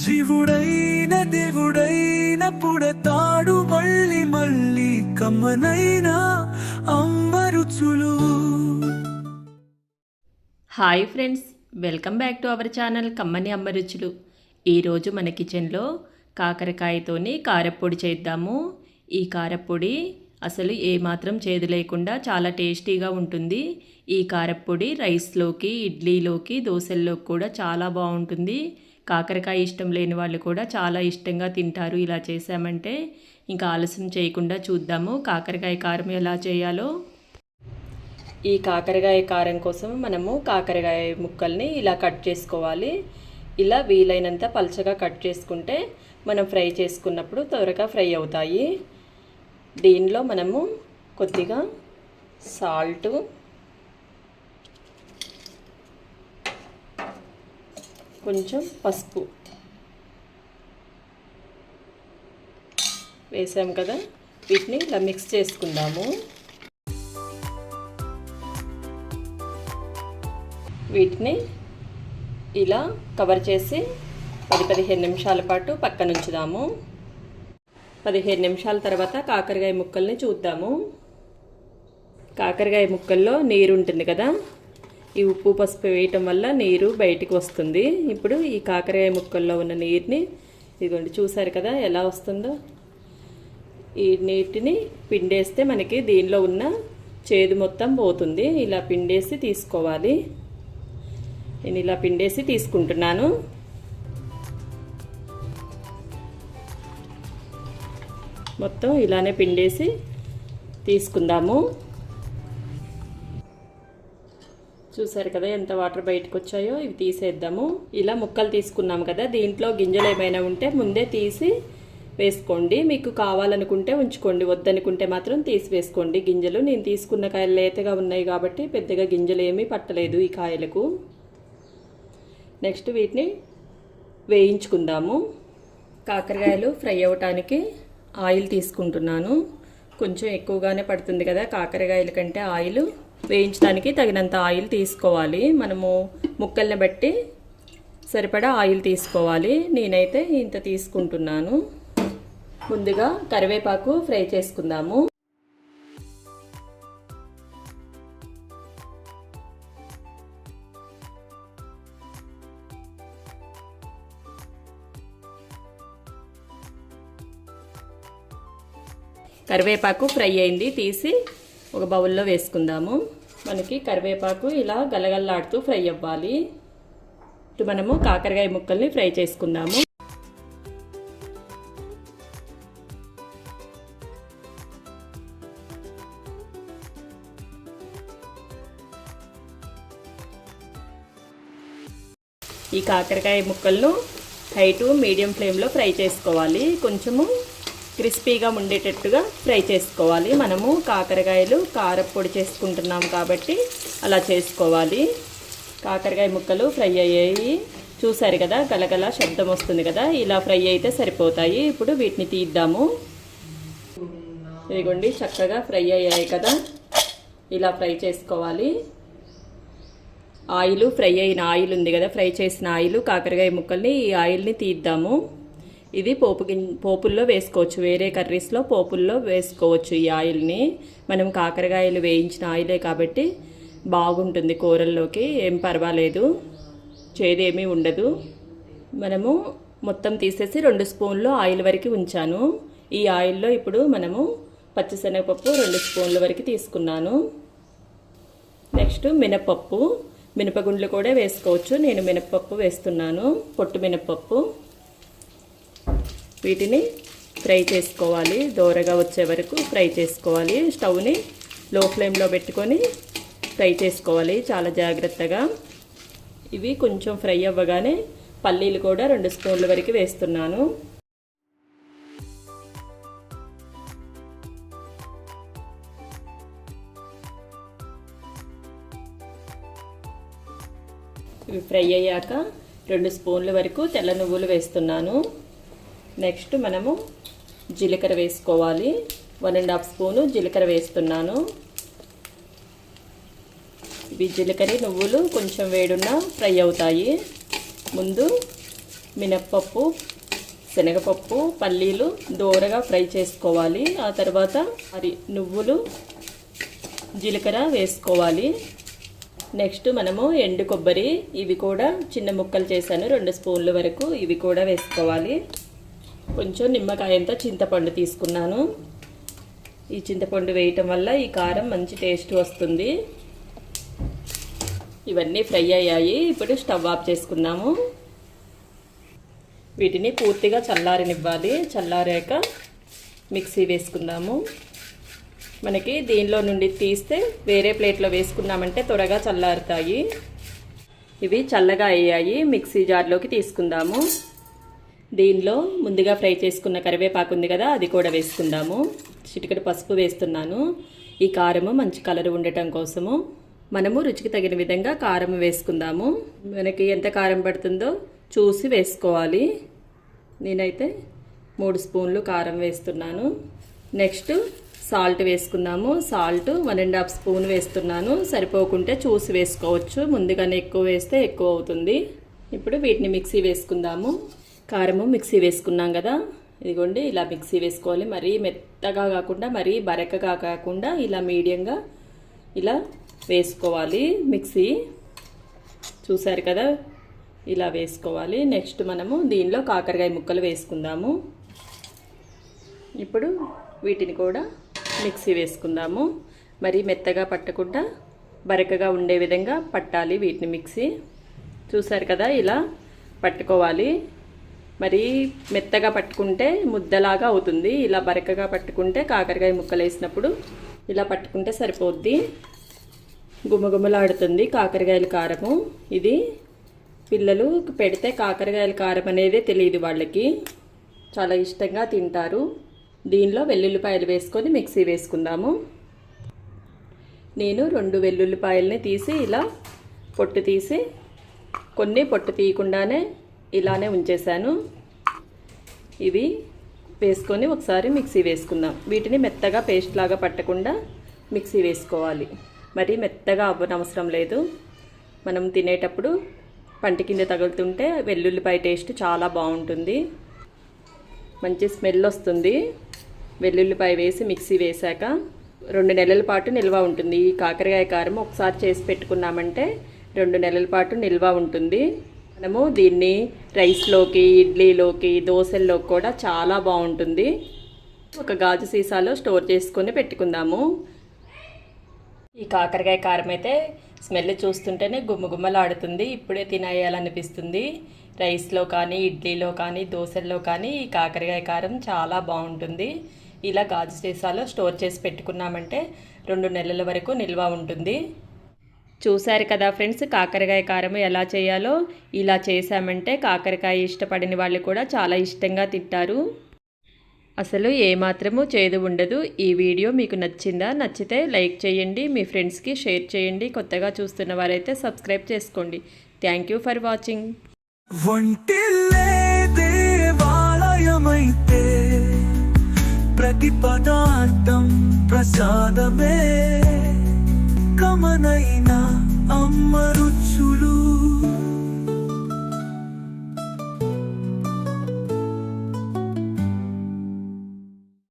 జీవుడైన దేవుడైన పుడతాడు మళ్ళీ మళ్ళీ కమ్మనైన అమ్మరుచులు hi friends welcome back to our channel కమ్మని అమ్మ రుచులు ఈరోజు మన కిచెన్లో కాకరకాయతోని కారప్పొడి చేద్దాము. ఈ కారప్పొడి అసలు ఏమాత్రం చేదు లేకుండా చాలా టేస్టీగా ఉంటుంది. ఈ కారప్పొడి రైస్లోకి ఇడ్లీలోకి దోశల్లోకి కూడా చాలా బాగుంటుంది. కాకరకాయ ఇష్టం లేని వాళ్ళు కూడా చాలా ఇష్టంగా తింటారు. ఇలా చేసామంటే ఇంకా ఆలస్యం చేయకుండా చూద్దాము. కాకరకాయ కారం ఎలా చేయాలో. ఈ కాకరకాయ కారం కోసం మనము కాకరకాయ ముక్కల్ని ఇలా కట్ చేసుకోవాలి. ఇలా వీలైనంత పలచగా కట్ చేసుకుంటే మనం ఫ్రై చేసుకున్నప్పుడు త్వరగా ఫ్రై అవుతాయి. దీనిలో మనము కొద్దిగా సాల్టు కొంచెం పసుపు వేసాం కదా. వీటిని ఇలా మిక్స్ చేసుకుందాము. వీటిని ఇలా కవర్ చేసి పది పదిహేను నిమిషాల పాటు పక్కన ఉంచుదాము. పదిహేను నిమిషాల తర్వాత కాకరకాయ ముక్కల్ని చూద్దాము. కాకరకాయ ముక్కల్లో నీరు ఉంటుంది కదా. ఈ ఉప్పు పసుపు వేయటం వల్ల నీరు బయటికి వస్తుంది. ఇప్పుడు ఈ కాకరకాయ ముక్కల్లో ఉన్న నీరుని ఇదిగోండి చూసారు కదా ఎలా వస్తుందో? ఈ నీటిని పిండేస్తే మనకి దీనిలో ఉన్న చేదు మొత్తం పోతుంది. ఇలా పిండేసి తీసుకోవాలి. నేను ఇలా పిండేసి తీసుకుంటున్నాను. మొత్తం ఇలానే పిండేసి తీసుకుందాము. చూసారు కదా ఎంత వాటర్ బయటకు వచ్చాయో ఇవి తీసేద్దాము. ఇలా ముక్కలు తీసుకున్నాం కదా దీంట్లో గింజలు ఏమైనా ఉంటే ముందే తీసి వేసుకోండి. మీకు కావాలనుకుంటే ఉంచుకోండి వద్దనుకుంటే మాత్రం తీసి వేసుకోండి. గింజలు నేను తీసుకున్న కాయలు లేతగా ఉన్నాయి కాబట్టి పెద్దగా గింజలు ఏమీ పట్టలేదు ఈ కాయలకు. నెక్స్ట్ వీటిని వేయించుకుందాము. కాకరకాయలు ఫ్రై అవ్వటానికి ఆయిల్ తీసుకుంటున్నాను. కొంచెం ఎక్కువగానే పడుతుంది కదా కాకరకాయల కంటే ఆయిల్. వేయించడానికి తగినంత ఆయిల్ తీసుకోవాలి. మనము ముక్కల్ని బట్టి సరిపడా ఆయిల్ తీసుకోవాలి. నేనైతే ఇంత తీసుకుంటున్నాను. ముందుగా కరివేపాకు ఫ్రై చేసుకుందాము. కరివేపాకు ఫ్రై అయింది. తీసి ఒక బౌల్లో వేసుకుందాము. మనకి కరివేపాకు ఇలా గలగల్లాడుతూ ఫ్రై అవ్వాలి. ఇటు మనము కాకరకాయ ముక్కల్ని ఫ్రై చేసుకుందాము. ఈ కాకరకాయ ముక్కలను హై టు మీడియం ఫ్లేమ్లో ఫ్రై చేసుకోవాలి. కొంచెము క్రిస్పీగా ఉండేటట్టుగా ఫ్రై చేసుకోవాలి. మనము కాకరకాయలు కారపొడి చేసుకుంటున్నాం కాబట్టి అలా చేసుకోవాలి. కాకరకాయ ముక్కలు ఫ్రై అయ్యాయి. చూసారు కదా గలగల శబ్దం వస్తుంది కదా ఇలా ఫ్రై అయితే సరిపోతాయి. ఇప్పుడు వీటిని తీద్దాము. ఇదిగోండి చక్కగా ఫ్రై అయ్యాయి కదా. ఇలా ఫ్రై చేసుకోవాలి. ఆయిల్ ఫ్రై అయిన ఆయిల్ ఉంది కదా ఫ్రై చేసిన ఆయిల్ కాకరకాయ ముక్కల్ని ఈ ఆయిల్ని తీద్దాము. ఇది పోపు గిం పోపుల్లో వేసుకోవచ్చు. వేరే కర్రీస్లో పోపుల్లో వేసుకోవచ్చు ఈ ఆయిల్ని. మనం కాకరకాయలు వేయించిన ఆయిలే కాబట్టి బాగుంటుంది కూరల్లోకి. ఏం పర్వాలేదు. చేదేమీ ఉండదు. మనము మొత్తం తీసేసి రెండు స్పూన్లు ఆయిల్ వరకు ఉంచాను. ఈ ఆయిల్లో ఇప్పుడు మనము పచ్చిశనగపప్పు రెండు స్పూన్ల వరకు తీసుకున్నాను. నెక్స్ట్ మినపప్పు. మినపగుండ్లు కూడా వేసుకోవచ్చు. నేను మినపప్పు వేస్తున్నాను. పొట్టు మినపప్పు. వీటిని ఫ్రై చేసుకోవాలి. దోరగా వచ్చే వరకు ఫ్రై చేసుకోవాలి. స్టవ్ని లో ఫ్లేమ్లో పెట్టుకొని ఫ్రై చేసుకోవాలి. చాలా జాగ్రత్తగా. ఇవి కొంచెం ఫ్రై అవ్వగానే పల్లీలు కూడా రెండు స్పూన్ల వరకు వేస్తున్నాను. ఇవి ఫ్రై అయ్యాక రెండు స్పూన్ల వరకు తెల్ల నువ్వులు వేస్తున్నాను. నెక్స్ట్ మనము జీలకర్ర వేసుకోవాలి. వన్ అండ్ హాఫ్ స్పూను జీలకర్ర వేస్తున్నాను. ఇవి జీలకర్ర నువ్వులు కొంచెం వేడున్న ఫ్రై అవుతాయి. ముందు మినప్పప్పు శనగపప్పు పల్లీలు దోరగా ఫ్రై చేసుకోవాలి. ఆ తర్వాత మరి నువ్వులు జీలకర్ర వేసుకోవాలి. నెక్స్ట్ మనము ఎండు కొబ్బరి ఇవి కూడా చిన్న ముక్కలు చేశాను రెండు స్పూన్ల వరకు ఇవి కూడా వేసుకోవాలి. కొంచెం నిమ్మకాయంతో చింతపండు తీసుకున్నాను. ఈ చింతపండు వేయటం వల్ల ఈ కారం మంచి టేస్ట్ వస్తుంది. ఇవన్నీ ఫ్రై అయ్యాయి. ఇప్పుడు స్టవ్ ఆఫ్ చేసుకున్నాము. వీటిని పూర్తిగా చల్లారనివ్వాలి. చల్లారాక మిక్సీ వేసుకుందాము. మనకి దీనిలో నుండి తీస్తే వేరే ప్లేట్లో వేసుకున్నామంటే త్వరగా చల్లారుతాయి. ఇవి చల్లగా అయ్యాయి. మిక్సీ జార్లోకి తీసుకుందాము. దీనిలో ముందుగా ఫ్రై చేసుకున్న కరివేపాకు ఉంది కదా అది కూడా వేసుకుందాము. చిటికెడు పసుపు వేస్తున్నాను. ఈ కారము మంచి కలర్ ఉండటం కోసము మనము రుచికి తగిన విధంగా కారం వేసుకుందాము. మనకి ఎంత కారం పడుతుందో చూసి వేసుకోవాలి. నేనైతే మూడు స్పూన్లు కారం వేస్తున్నాను. నెక్స్ట్ సాల్ట్ వేసుకుందాము. Salt one and half spoon వేస్తున్నాను. సరిపోకుంటే చూసి వేసుకోవచ్చు. ముందుగానే ఎక్కువ వేస్తే ఎక్కువ అవుతుంది. ఇప్పుడు వీటిని మిక్సీ వేసుకుందాము. కారము మిక్సీ వేసుకున్నాం కదా. ఇదిగోండి ఇలా మిక్సీ వేసుకోవాలి. మరీ మెత్తగా కాకుండా మరీ బరకగా కాకుండా ఇలా మీడియంగా ఇలా వేసుకోవాలి మిక్సీ. చూసారు కదా? ఇలా వేసుకోవాలి. నెక్స్ట్ మనము దీనిలో కాకరకాయ ముక్కలు వేసుకుందాము. ఇప్పుడు వీటిని కూడా మిక్సీ వేసుకుందాము. మరి మెత్తగా పట్టకుండా బరకగా ఉండే విధంగా పట్టాలి వీటిని మిక్సీ. చూసారు కదా? ఇలా పట్టుకోవాలి. మరి మెత్తగా పట్టుకుంటే ముద్దలాగా అవుతుంది. ఇలా బరకగా పట్టుకుంటే కాకరకాయ ముక్కలు వేసినప్పుడు ఇలా పట్టుకుంటే సరిపోద్ది. గుమగుమలాడుతుంది కాకరకాయల కారము. ఇది పిల్లలు పెడితే కాకరకాయల కారం అనేదే తెలియదు వాళ్ళకి. చాలా ఇష్టంగా తింటారు. దీనిలో వెల్లుల్లిపాయలు వేసుకొని మిక్సీ వేసుకుందాము. నేను రెండు వెల్లుల్లిపాయలని తీసి ఇలా పొట్టు తీసి కొన్ని పొట్టు తీయకుండానే ఇలానే ఉంచేశాను. ఇవి వేసుకొని ఒకసారి మిక్సీ వేసుకుందాం. వీటిని మెత్తగా పేస్ట్ లాగా పట్టకుండా మిక్సీ వేసుకోవాలి. మరి మెత్తగా అవ్వనవసరం లేదు. మనం తినేటప్పుడు పంటి కింద తగులుతుంటే వెల్లుల్లిపాయ టేస్ట్ చాలా బాగుంటుంది. మంచి స్మెల్ వస్తుంది. వెల్లుల్లిపాయ వేసి మిక్సీ వేశాక రెండు నెలల పాటు నిల్వ ఉంటుంది. ఈ కాకరకాయ కారం ఒకసారి చేసి పెట్టుకున్నామంటే రెండు నెలల పాటు నిల్వ ఉంటుంది. మనము దీన్ని రైస్లోకి ఇడ్లీలోకి దోశల్లోకి కూడా చాలా బాగుంటుంది. ఒక గాజు సీసాలో స్టోర్ చేసుకొని పెట్టుకుందాము. ఈ కాకరకాయ కారం అయితే స్మెల్ చూస్తుంటేనే గుమ్మగుమ్మలాడుతుంది ఇప్పుడే తినేయాలనిపిస్తుంది. రైస్లో కానీ ఇడ్లీలో కానీ దోశల్లో కానీ ఈ కాకరకాయ కారం చాలా బాగుంటుంది. ఇలా గాజు సీసాలో స్టోర్ చేసి పెట్టుకున్నామంటే రెండు నెలల వరకు నిల్వ ఉంటుంది. చూశారు కదా ఫ్రెండ్స్ కాకరకాయ కారం ఎలా చేయాలో ఇలా చేశామంటే కాకరకాయ ఇష్టపడిన వాళ్ళు కూడా చాలా ఇష్టంగా తింటారు. అసలు ఏమాత్రము చేదు ఉండదు. ఈ వీడియో మీకు నచ్చిందా? నచ్చితే లైక్ చేయండి మీ ఫ్రెండ్స్కి షేర్ చేయండి. కొత్తగా చూస్తున్న వారైతే సబ్స్క్రైబ్ చేసుకోండి. Thank you for watching. ప్రతి పదార్థం ప్రసాదమే. అమ్మనైనా అమ్మ